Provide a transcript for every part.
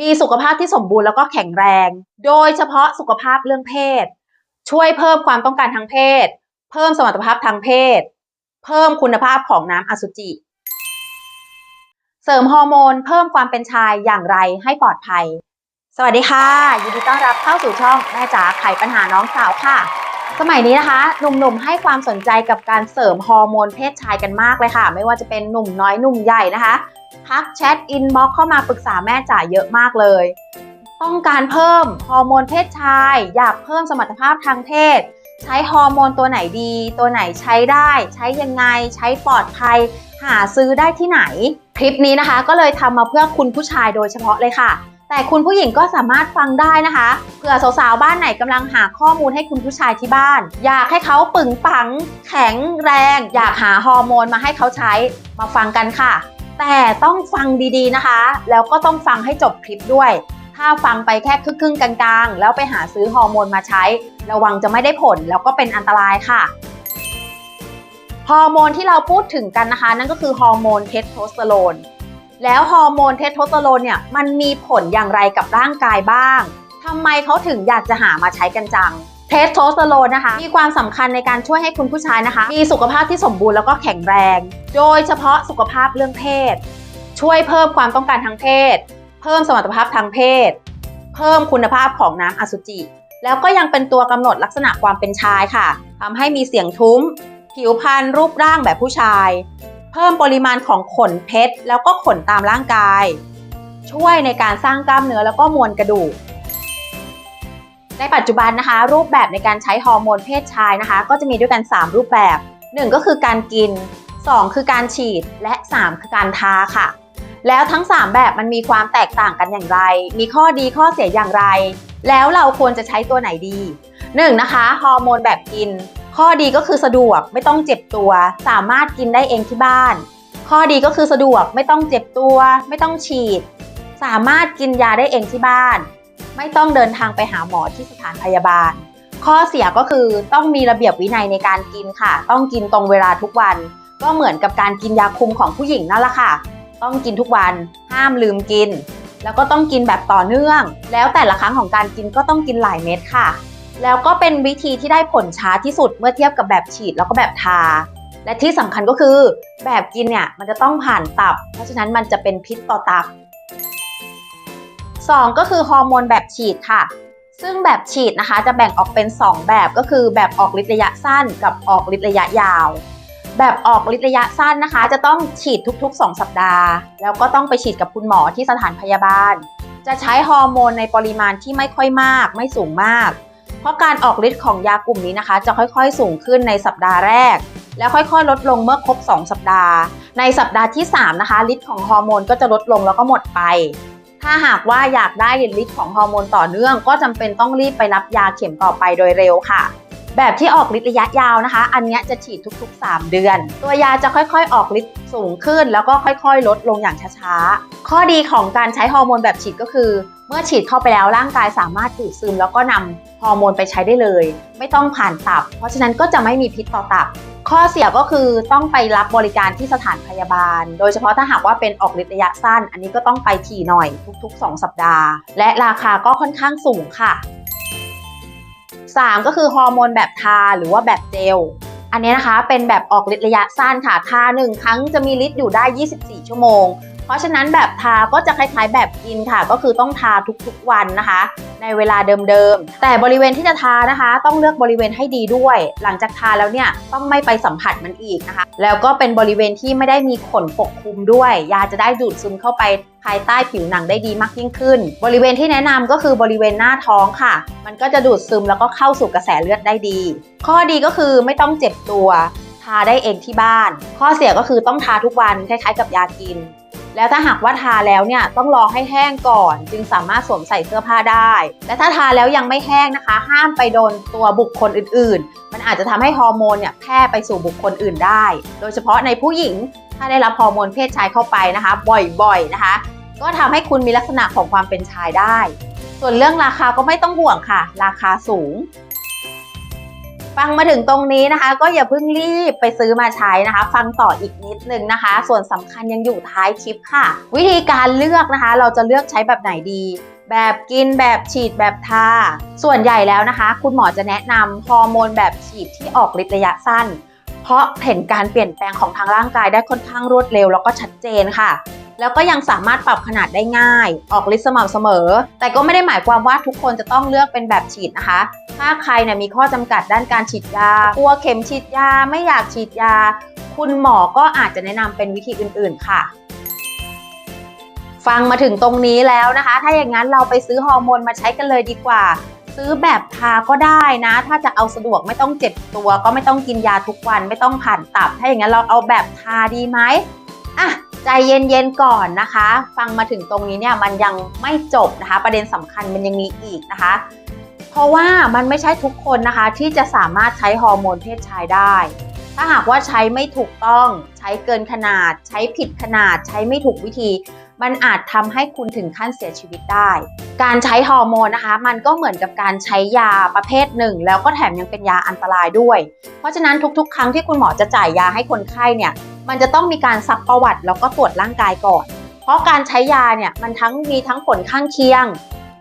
มีสุขภาพที่สมบูรณ์แล้วก็แข็งแรง โดยเฉพาะสุขภาพเรื่องเพศ ช่วยเพิ่มความต้องการทางเพศ เพิ่มสมรรถภาพทางเพศ เพิ่มคุณภาพของน้ำอสุจิ เสริมฮอร์โมน เพิ่มความเป็นชายอย่างไรให้ปลอดภัย สวัสดีค่ะ ยินดีต้อนรับเข้าสู่ช่องแม่จ๋าไขปัญหาน้องสาวค่ะ สมัยนี้นะคะ หนุ่มๆให้ความสนใจกับการเสริมฮอร์โมนเพศชายกันมากเลยค่ะ ไม่ว่าจะเป็นหนุ่มน้อยหนุ่มใหญ่นะคะทักแชทอินบ็อกเข้ามาปรึกษาแม่จ๋าเยอะมากเลย ต้องการเพิ่มฮอร์โมนเพศชาย อยากเพิ่มสมรรถภาพทางเพศ ใช้ฮอร์โมนตัวไหนดี ตัวไหนใช้ได้ ใช้ยังไง ใช้ปลอดภัย หาซื้อได้ที่ไหน คลิปนี้นะคะ ก็เลยทำมาเพื่อคุณผู้ชายโดยเฉพาะเลยค่ะ แต่คุณผู้หญิงก็สามารถฟังได้นะคะเผื่อสาวๆบ้านไหนกำลังหาข้อมูลให้คุณผู้ชายที่บ้าน อยากให้เขาปึงปัง แข็งแรง อยากหาฮอร์โมนมาให้เขาใช้มาฟังกันค่ะ แต่ต้องฟังดีๆนะคะ แล้วก็ต้องฟังให้จบคลิปด้วย ถ้าฟังไปแค่ครึ่งๆกลางๆ แล้วไปหาซื้อฮอร์โมนมาใช้ ระวังจะไม่ได้ผลแล้วก็เป็นอันตรายค่ะฮอร์โมนที่เราพูดถึงกันนะคะ นั่นก็คือฮอร์โมนเทสโทสเตอโรน แล้วฮอร์โมนเทสโทสเตอโรนเนี่ยมันมีผลอย่างไรกับร่างกายบ้างทำไมเขาถึงอยากจะหามาใช้กันจังเทสโทสเตอโรนนะคะ มีความสำคัญในการช่วยให้คุณผู้ชายนะคะ มีสุขภาพที่สมบูรณ์แล้วก็แข็งแรง โดยเฉพาะสุขภาพเรื่องเพศ ช่วยเพิ่มความต้องการทางเพศ เพิ่มสมรรถภาพทางเพศ เพิ่มคุณภาพของน้ำอสุจิ แล้วก็ยังเป็นตัวกำหนดลักษณะความเป็นชายค่ะทำให้มีเสียงทุ้ม ผิวพรรณรูปร่างแบบผู้ชาย เพิ่มปริมาณของขนเพชร แล้วก็ขนตามร่างกาย ช่วยในการสร้างกล้ามเนื้อแล้วก็มวลกระดูก ในปัจจุบันนะคะ รูปแบบในการใช้ฮอร์โมนเพศชายนะคะ ก็จะมีด้วยกัน 3 รูปแบบ 1 ก็คือการกิน 2 คือการฉีดและ 3 คือการทาค่ะ แล้วทั้ง 3 แบบมันมีความแตกต่างกันอย่างไร มีข้อดีข้อเสียอย่างไร แล้วเราควรจะใช้ตัวไหนดี 1. นะคะฮอร์โมนแบบกิน ข้อดีก็คือสะดวกไม่ต้องเจ็บตัว สามารถกินได้เองที่บ้าน ข้อดีก็คือสะดวกไม่ต้องเจ็บตัว ไม่ต้องฉีด สามารถกินยาได้เองที่บ้าน ไม่ต้องเดินทางไปหาหมอที่สถานพยาบาล ข้อเสียก็คือต้องมีระเบียบวินัยในการกินค่ะ ต้องกินตรงเวลาทุกวัน ก็เหมือนกับการกินยาคุมของผู้หญิงนั่นแหละค่ะ ต้องกินทุกวัน ห้ามลืมกิน แล้วก็ต้องกินแบบต่อเนื่อง แล้วแต่ละครั้งของการกินก็ต้องกินหลายเม็ดค่ะ แล้วก็เป็นวิธีที่ได้ผลช้าที่สุดเมื่อเทียบกับแบบฉีดแล้วก็แบบทา และที่สำคัญก็คือแบบกินเนี่ยมันจะต้องผ่านตับ เพราะฉะนั้นมันจะเป็นพิษต่อตับ 2 ก็คือฮอร์โมนแบบฉีดค่ะ ซึ่งแบบฉีดนะคะจะแบ่งออกเป็น 2 แบบก็คือแบบออกฤทธิ์ระยะสั้นกับออกฤทธิ์ระยะยาว แบบออกฤทธิ์ระยะสั้นนะคะ จะต้องฉีดทุกๆ 2 สัปดาห์ แล้วก็ต้องไปฉีดกับคุณหมอที่สถานพยาบาล จะใช้ฮอร์โมนในปริมาณที่ไม่ค่อยมาก ไม่สูงมาก ราะการออกฤทธิ์ของยากลุ่มนี้นะคะ จะค่อยๆสูงขึ้นในสัปดาห์แรก แล้วค่อยๆ ลดลงเมื่อครบ 2 สัปดาห์ ในสัปดาห์ที่ 3 นะคะฤทธิ์ของฮอร์โมนก็จะลดลงแล้วก็หมดไป ถ้าหากว่าอยากได้ฤทธิ์ของฮอร์โมนต่อเนื่อง ก็จำเป็นต้องรีบไปรับยาเข็มต่อไปโดยเร็วค่ะ แบบที่ออกฤทธิ์ระยะยาวนะคะ อันนี้จะฉีดทุกๆ 3 เดือน ตัวยาจะค่อยๆ ออกฤทธิ์สูงขึ้น แล้วก็ค่อยๆ ลดลงอย่างช้าๆ ข้อดีของการใช้ฮอร์โมนแบบฉีดก็คือ เมื่อฉีดเข้าไปแล้วร่างกายสามารถดูดซึม แล้วก็นำฮอร์โมนไปใช้ได้เลย ไม่ต้องผ่านตับ เพราะฉะนั้นก็จะไม่มีพิษต่อตับ ข้อเสียก็คือต้องไปรับบริการที่สถานพยาบาล โดยเฉพาะถ้าหากว่าเป็นออกฤทธิ์ระยะสั้น อันนี้ก็ต้องไปถี่หน่อยทุก ๆ 2 สัปดาห์ และราคาก็ค่อนข้างสูงค่ะ 3 ก็คือฮอร์โมนแบบทาหรือว่าแบบเจล อันนี้นะคะเป็นแบบออกฤทธิ์ระยะสั้นค่ะ ทา 1 ครั้งจะมีฤทธิ์อยู่ได้ 24 ชั่วโมง เพราะฉะนั้นแบบทาก็จะคล้ายๆแบบกินค่ะ ก็คือต้องทาทุกๆวันนะคะ ในเวลาเดิมๆ แต่บริเวณที่จะทานะคะ ต้องเลือกบริเวณให้ดีด้วย หลังจากทาแล้วเนี่ยต้องไม่ไปสัมผัสมันอีกนะคะ แล้วก็เป็นบริเวณที่ไม่ได้มีขนปกคลุมด้วย ยาจะได้ดูดซึมเข้าไปภายใต้ผิวหนังได้ดีมากยิ่งขึ้น บริเวณที่แนะนำก็คือบริเวณหน้าท้องค่ะ มันก็จะดูดซึมแล้วก็เข้าสู่กระแสเลือดได้ดี ข้อดีก็คือไม่ต้องเจ็บตัว ทาได้เองที่บ้าน ข้อเสียก็คือต้องทาทุกวันคล้ายๆ กับยากิน แล้วถ้าหากว่าทาแล้วเนี่ยต้องรอให้แห้งก่อน จึงสามารถสวมใส่เสื้อผ้าได้ และถ้าทาแล้วยังไม่แห้งนะคะ ห้ามไปโดนตัวบุคคลอื่น ๆ มันอาจจะทำให้ฮอร์โมนเนี่ยแพร่ไปสู่บุคคลอื่นได้ โดยเฉพาะในผู้หญิงถ้าได้รับฮอร์โมนเพศชายเข้าไปนะคะ บ่อยๆนะคะ ก็ทำให้คุณมีลักษณะของความเป็นชายได้ ส่วนเรื่องราคาก็ไม่ต้องห่วงค่ะ ราคาสูง ฟังมาถึงตรงนี้นะคะ ก็อย่าเพิ่งรีบไปซื้อมาใช้นะคะ ฟังต่ออีกนิดนึงนะคะ ส่วนสำคัญยังอยู่ท้ายคลิปค่ะ วิธีการเลือกนะคะ เราจะเลือกใช้แบบไหนดี แบบกินแบบฉีดแบบทาส่วนใหญ่แล้วนะคะ คุณหมอจะแนะนำฮอร์โมนแบบฉีดที่ออกฤทธิ์ระยะสั้น เพราะเห็นการเปลี่ยนแปลงของทางร่างกายได้ค่อนข้างรวดเร็วแล้วก็ชัดเจนค่ะ แล้วก็ยังสามารถปรับขนาดได้ง่าย ออกฤทธิ์สม่ำเสมอ แต่ก็ไม่ได้หมายความว่าทุกคนจะต้องเลือกเป็นแบบฉีดนะคะ ถ้าใครเนี่ยมีข้อจำกัดด้านการฉีดยากลัวเข็มฉีดยาไม่อยากฉีดยา คุณหมอก็อาจจะแนะนำเป็นวิธีอื่น ๆ ค่ะฟังมาถึงตรงนี้แล้วนะคะ ถ้าอย่างนั้นเราไปซื้อฮอร์โมนมาใช้กันเลยดีกว่า ซื้อแบบทาก็ได้นะ ถ้าจะเอาสะดวกไม่ต้องเจ็บตัว ก็ไม่ต้องกินยาทุกวัน ไม่ต้องผ่านตับ ถ้าอย่างนั้นเราเอาแบบทาดีไหมอะ ใจเย็นๆก่อนนะคะ ฟังมาถึงตรงนี้เนี่ยมันยังไม่จบนะคะ ประเด็นสำคัญมันยังมีอีกนะคะ เพราะว่ามันไม่ใช่ทุกคนนะคะที่จะสามารถใช้ฮอร์โมนเพศชายได้ ถ้าหากว่าใช้ไม่ถูกต้องใช้เกินขนาด ใช้ผิดขนาด ใช้ไม่ถูกวิธี มันอาจทำให้คุณถึงขั้นเสียชีวิตได้ การใช้ฮอร์โมนนะคะ มันก็เหมือนกับการใช้ยาประเภทหนึ่ง แล้วก็แถมยังเป็นยาอันตรายด้วย เพราะฉะนั้นทุกๆ ครั้งที่คุณหมอจะจ่ายยาให้คนไข้เนี่ย มันจะต้องมีการซักประวัติแล้วก็ตรวจร่างกายก่อน เพราะการใช้ยาเนี่ยมันทั้งมีทั้งผลข้างเคียง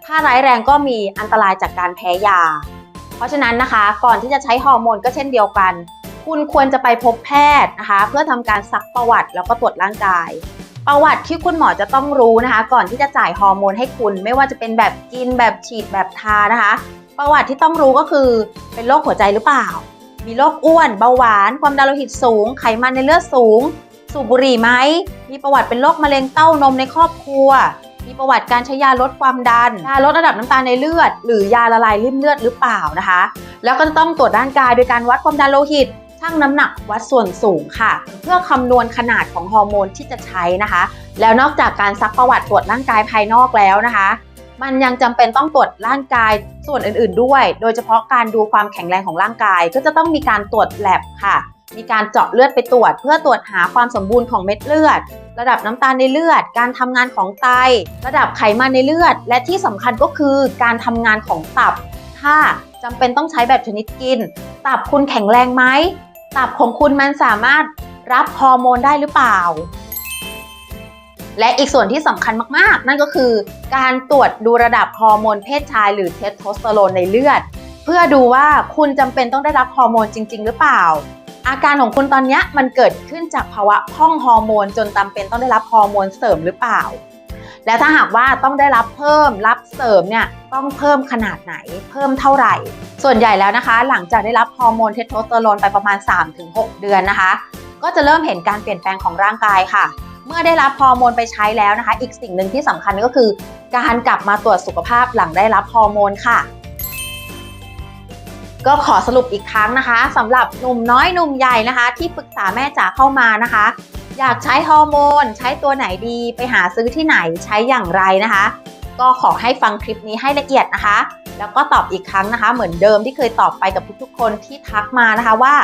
ถ้าร้ายแรงก็มีอันตรายจากการแพ้ยา เพราะฉะนั้นนะคะ ก่อนที่จะใช้ฮอร์โมนก็เช่นเดียวกัน คุณควรจะไปพบแพทย์นะคะ เพื่อทำการซักประวัติแล้วก็ตรวจร่างกาย ประวัติที่คุณหมอจะต้องรู้นะคะ ก่อนที่จะจ่ายฮอร์โมนให้คุณ ไม่ว่าจะเป็นแบบกินแบบฉีดแบบทานะคะ ประวัติที่ต้องรู้ก็คือเป็นโรคหัวใจหรือเปล่า มีโรคอ้วน เบาหวาน ความดันโลหิตสูง ไขมันในเลือดสูง สูบบุหรี่ไหม มีประวัติเป็นโรคมะเร็งเต้านมในครอบครัว มีประวัติการใช้ยาลดความดัน ยาลดระดับน้ำตาลในเลือด หรือยาละลายริ่มเลือดหรือเปล่านะคะ แล้วก็จะต้องตรวจร่างกายโดยการวัดความดันโลหิตชั่งน้ำหนักวัดส่วนสูงค่ะ เพื่อคำนวณขนาดของฮอร์โมนที่จะใช้นะคะ แล้วนอกจากการซักประวัติตรวจร่างกายภายนอกแล้วนะคะ มันยังจำเป็นต้องตรวจร่างกายส่วนอื่นๆด้วย โดยเฉพาะการดูความแข็งแรงของร่างกาย ก็จะต้องมีการตรวจแลบค่ะ มีการเจาะเลือดไปตรวจ เพื่อตรวจหาความสมบูรณ์ของเม็ดเลือด ระดับน้ำตาลในเลือด การทำงานของไต ระดับไขมันในเลือด และที่สำคัญก็คือการทำงานของตับ ถ้าจำเป็นต้องใช้แบบชนิดกิน ตับคุณแข็งแรงไหม ตับของคุณมันสามารถรับฮอร์โมนได้หรือเปล่า และอีกส่วนที่สำคัญมากๆ นั่นก็คือการตรวจดูระดับฮอร์โมนเพศชายหรือเทสโทสเตอโรนในเลือด เพื่อดูว่าคุณจำเป็นต้องได้รับฮอร์โมนจริง ๆ หรือเปล่า อาการของคุณตอนนี้มันเกิดขึ้นจากภาวะพ่องฮอร์โมนจนจำเป็นต้องได้รับฮอร์โมนเสริมหรือเปล่า แล้วถ้าหากว่าต้องได้รับเพิ่มรับเสริมเนี่ยต้องเพิ่มขนาดไหน เพิ่มเท่าไหร่ ส่วนใหญ่แล้วนะคะ หลังจากได้รับฮอร์โมนเทสโทสเตอโรนไปประมาณ 3-6 เดือนนะคะ ก็จะเริ่มเห็นการเปลี่ยนแปลงของร่างกายค่ะ เมื่อได้รับฮอร์โมนไปใช้แล้วนะคะ อีกสิ่งหนึ่งที่สำคัญก็คือ การกลับมาตรวจสุขภาพหลังได้รับฮอร์โมนค่ะ ก็ขอสรุปอีกครั้งนะคะสำหรับหนุ่มน้อยหนุ่มใหญ่นะคะ ที่ปรึกษาแม่จ๋าเข้ามานะคะ อยากใช้ฮอร์โมน ใช้ตัวไหนดีไปหาซื้อที่ไหนใช้อย่างไรนะคะ ก็ขอให้ฟังคลิปนี้ให้ละเอียดนะคะ แล้วก็ตอบอีกครั้งนะคะ เหมือนเดิมที่เคยตอบไปกับทุกๆ คนที่ทักมานะคะว่า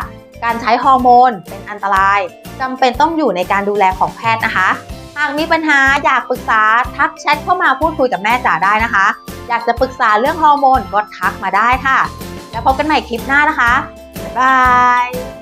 การใช้ฮอร์โมนเป็นอันตรายจำเป็นต้องอยู่ในการดูแลของแพทย์นะคะ หากมีปัญหาอยากปรึกษาทักแชทเข้ามาพูดคุยกับแม่จ๋าได้นะคะ อยากจะปรึกษาเรื่องฮอร์โมนก็ทักมาได้ค่ะ แล้วพบกันใหม่คลิปหน้านะคะบ๊ายบาย